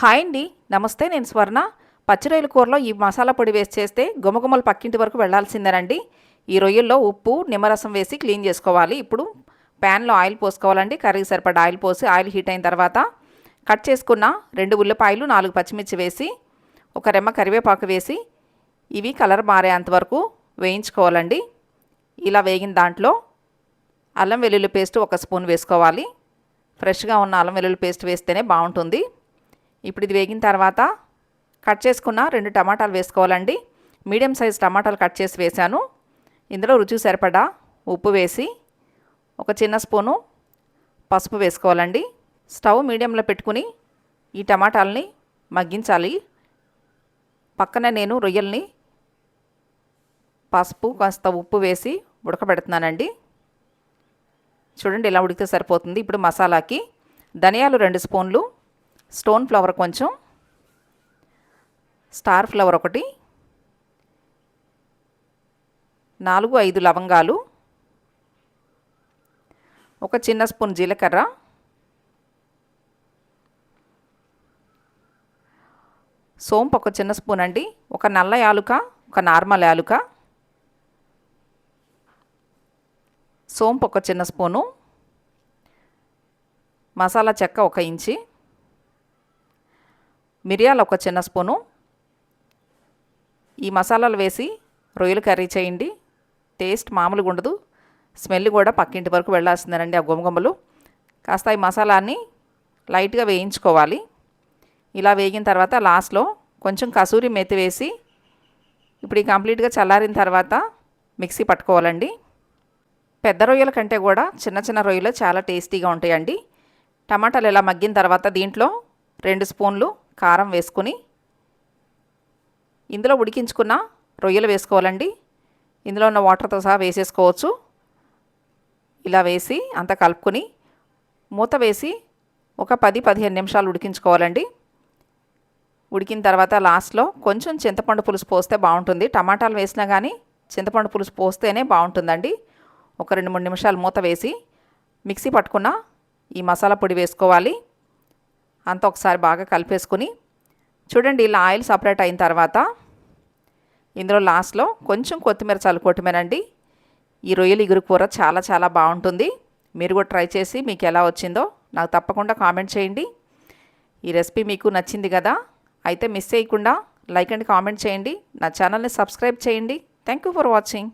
Hi అండి. నమస్తే నేను స్వర్ణ. పచ్చి రొయ్యల కూరలో ఈ మసాలా పొడి వేసి చేస్తే గుమగుమలు పక్కింటి వరకు వెళ్ళాల్సిందేనండి. ఈ రొయ్యల్లో ఉప్పు నిమ్మరసం వేసి క్లీన్ చేసుకోవాలి. ఇప్పుడు ప్యాన్లో ఆయిల్ పోసుకోవాలండి. కర్రీకి సరిపడా ఆయిల్ పోసి ఆయిల్ హీట్ అయిన తర్వాత కట్ చేసుకున్న రెండు ఉల్లిపాయలు నాలుగు పచ్చిమిర్చి వేసి ఒక రెమ్మ కరివేపాకు వేసి ఇవి కలర్ మారేంత వరకు వేయించుకోవాలండి. ఇలా వేగిన దాంట్లో అల్లం వెల్లుల్లి పేస్ట్ ఒక స్పూన్ వేసుకోవాలి. ఫ్రెష్గా ఉన్న అల్లం వెల్లుల్లి పేస్ట్ వేస్తేనే బాగుంటుంది. ఇప్పుడు ఇది వేగిన తర్వాత కట్ చేసుకున్న రెండు టమాటాలు వేసుకోవాలండి. మీడియం సైజ్ టమాటాలు కట్ చేసి వేశాను. ఇందులో రుచి సరిపడా ఉప్పు వేసి ఒక చిన్న స్పూను పసుపు వేసుకోవాలండి. స్టవ్ మీడియంలో పెట్టుకుని ఈ టమాటాలని మగ్గించాలి. పక్కన నేను రొయ్యల్ని పసుపు కాస్త ఉప్పు వేసి ఉడకబెడుతున్నానండి. చూడండి ఇలా ఉడికితే సరిపోతుంది. ఇప్పుడు మసాలాకి ధనియాలు రెండు స్పూన్లు స్టోన్ ఫ్లవర్ కొంచెం స్టార్ ఫ్లవర్ ఒకటి నాలుగు ఐదు లవంగాలు ఒక చిన్న స్పూన్ జీలకర్ర సోంపు ఒక చిన్న స్పూన్ అండి ఒక నల్ల యాలుక ఒక నార్మల్ యాలుక సోంపు ఒక చిన్న స్పూను మసాలా చెక్క ఒక ఇంచి మిరియాలు ఒక చిన్న స్పూను. ఈ మసాలాలు వేసి రొయ్యలు కర్రీ చేయండి. టేస్ట్ మామూలుగా ఉండదు. స్మెల్ కూడా పక్కింటి వరకు వెళ్ళాల్సిందేనండి ఆ గుమగుమలు. కాస్త ఈ మసాలాన్ని లైట్గా వేయించుకోవాలి. ఇలా వేగిన తర్వాత లాస్ట్లో కొంచెం కసూరి మెత్తి వేసి ఇప్పుడు ఈ కంప్లీట్గా చల్లారిన తర్వాత మిక్సీ పట్టుకోవాలండి. పెద్ద రొయ్యల కంటే కూడా చిన్న చిన్న రొయ్యలు చాలా టేస్టీగా ఉంటాయండి. టమాటాలు ఇలా మగ్గిన తర్వాత దీంట్లో రెండు స్పూన్లు కారం వేసుకుని ఇందులో ఉడికించుకున్న రొయ్యలు వేసుకోవాలండి. ఇందులో ఉన్న వాటర్తో సహా వేసేసుకోవచ్చు. ఇలా వేసి అంతా కలుపుకొని మూత వేసి ఒక పది పదిహేను నిమిషాలు ఉడికించుకోవాలండి. ఉడికిన తర్వాత లాస్ట్లో కొంచెం చింతపండు పులుసు పోస్తే బాగుంటుంది. టమాటాలు వేసినా కానీ చింతపండు పులుసు పోస్తేనే బాగుంటుందండి. ఒక రెండు మూడు నిమిషాలు మూత వేసి మిక్సీ పట్టుకున్న ఈ మసాలా పొడి వేసుకోవాలి. అంత ఒకసారి బాగా కలిపేసుకుని చూడండి ఇలా ఆయిల్ సపరేట్ అయిన తర్వాత ఇందులో లాస్ట్లో కొంచెం కొత్తిమీర చల్లుకోవటమేనండి ఈ రొయ్యలు ఇగురు కూర చాలా చాలా బాగుంటుంది. మీరు కూడా ట్రై చేసి మీకు ఎలా వచ్చిందో నాకు తప్పకుండా కామెంట్ చేయండి. ఈ రెసిపీ మీకు నచ్చింది కదా? అయితే మిస్ చేయకుండా లైక్ అండ్ కామెంట్ చేయండి. నా ఛానల్ని సబ్స్క్రైబ్ చేయండి. Thank you for watching.